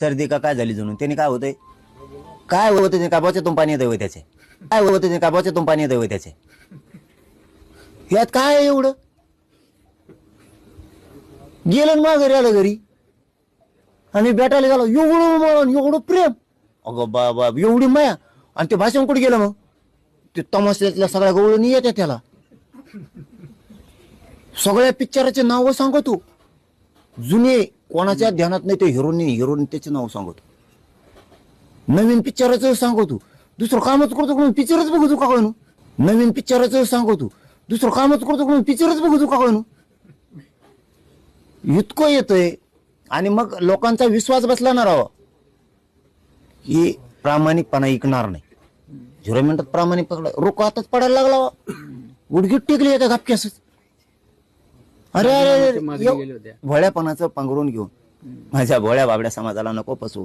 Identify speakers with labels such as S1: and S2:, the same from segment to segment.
S1: सर्दी का काय झाली जणून त्याने काय होतंय? काय होतं ते काय तुम पाणी येतं त्याचे? काय होतं ते काय तुम पाणी येतं त्याचे? यात काय आहे एवढं? गेलं ना माघारी आलं घरी. आणि भेटायला गेलो एवढं मळण एवढं प्रेम. अगं बाबा एवढी माया. आणि ते भाषण कुठे गेलं मग? ते तमाशातल्या सगळ्या गवळून येत्या त्याला. सगळ्या पिक्चराचे नाव सांगतो. जुने कोणाच्या ध्यानात नाही ते हिरोनी हिरोनी त्याचे नाव सांगतो. नवीन पिक्चराचं सांगतो. दुसरं कामच करतो कोण पिक्चरच बघतो का कळू नवीन पिक्चराचं सांगतो. दुसरं कामच करतो कोण पिक्चरच बघतो का कळू इतकं येतंय. आणि मग लोकांचा विश्वास बसला ना राव. ही प्रामाणिकपणा ऐकणार नाही. झिरो मिनिटात प्रामाणिक पकडा रोक आताच पडायला लागला. गुडघीट टेकली येत्या घापक्यासच अरे अरे. भोळ्यापणाचं पांघरून घेऊन. माझ्या भोळ्या बाबड्या समाजाला नको फसवू.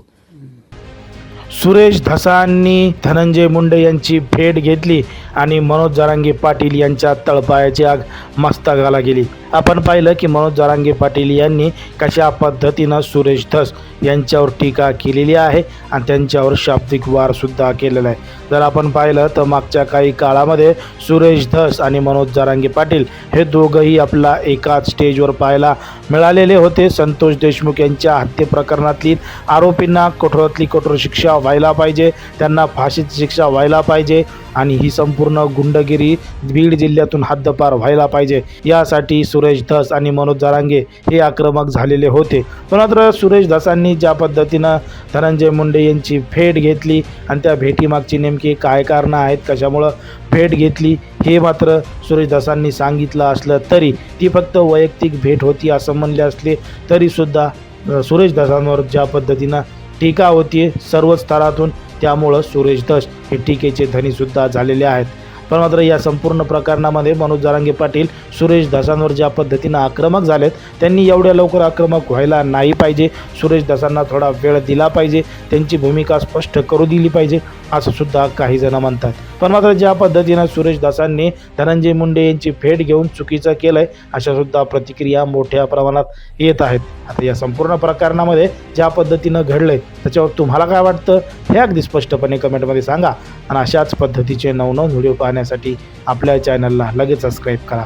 S2: सुरेश धसांनी धनंजय मुंडे यांची भेट घेतली आणि मनोज जरांगे पाटील यांच्या तळपायाची आग मस्तकाला गेली. आपण पाहिलं की मनोज जरांगे पाटील यांनी कशा पद्धतीनं सुरेश धस यांच्यावर टीका केलेली आहे आणि त्यांच्यावर शाब्दिक वारसुद्धा केलेला आहे. जर आपण पाहिलं तर मागच्या काही काळामध्ये सुरेश धस आणि मनोज जरांगे पाटील हे दोघंही आपला एकाच स्टेजवर पाहायला मिळालेले होते. संतोष देशमुख यांच्या हत्येप्रकरणातील आरोपींना कठोरातली कठोर शिक्षा व्हायला पाहिजे. त्यांना फाशीची शिक्षा व्हायला पाहिजे. आणि ही संपूर्ण गुंडगिरी बीड जिल्ह्यातून हद्दपार व्हायला पाहिजे. यासाठी सुरेश धस आणि मनोज जरांगे हे आक्रमक झालेले होते. पण मात्र सुरेश धसांनी ज्या पद्धतीनं धनंजय मुंडे यांची भेट घेतली आणि त्या भेटीमागची नेमकी काय कारणं आहेत कशामुळं भेट घेतली हे मात्र सुरेशदासांनी सांगितलं असलं तरी ती फक्त वैयक्तिक भेट होती असं म्हणले असले तरीसुद्धा सुरेशदासांवर सुरेश ज्या पद्धतीनं टीका होती सर्व स्तरातून त्यामुळं सुरेश दश हे टीकेचे धनीसुद्धा झालेले आहेत. पण मात्र या संपूर्ण प्रकरणामध्ये मनोज जारांगे पाटील सुरेश धसांवर ज्या पद्धतीनं आक्रमक झालेत त्यांनी एवढ्या लवकर आक्रमक व्हायला नाही पाहिजे. सुरेश धसांना थोडा वेळ दिला पाहिजे. त्यांची भूमिका स्पष्ट करू दिली पाहिजे असं सुद्धा काही जण म्हणतात. पण मात्र ज्या पद्धतीनं सुरेश दासांनी धनंजय मुंडे यांची भेट घेऊन चुकीचं केलंय अशा सुद्धा प्रतिक्रिया मोठ्या प्रमाणात येत आहेत. आता या संपूर्ण प्रकरणामध्ये ज्या पद्धतीनं घडलंय त्याच्यावर तुम्हाला काय वाटतं? हे अगदी स्पष्टपणे कमेंटमध्ये सांगा. आणि अशाच पद्धतीचे नवनव व्हिडिओ पाहण्यासाठी आपल्या चॅनलला लगेच सबस्क्राईब करा.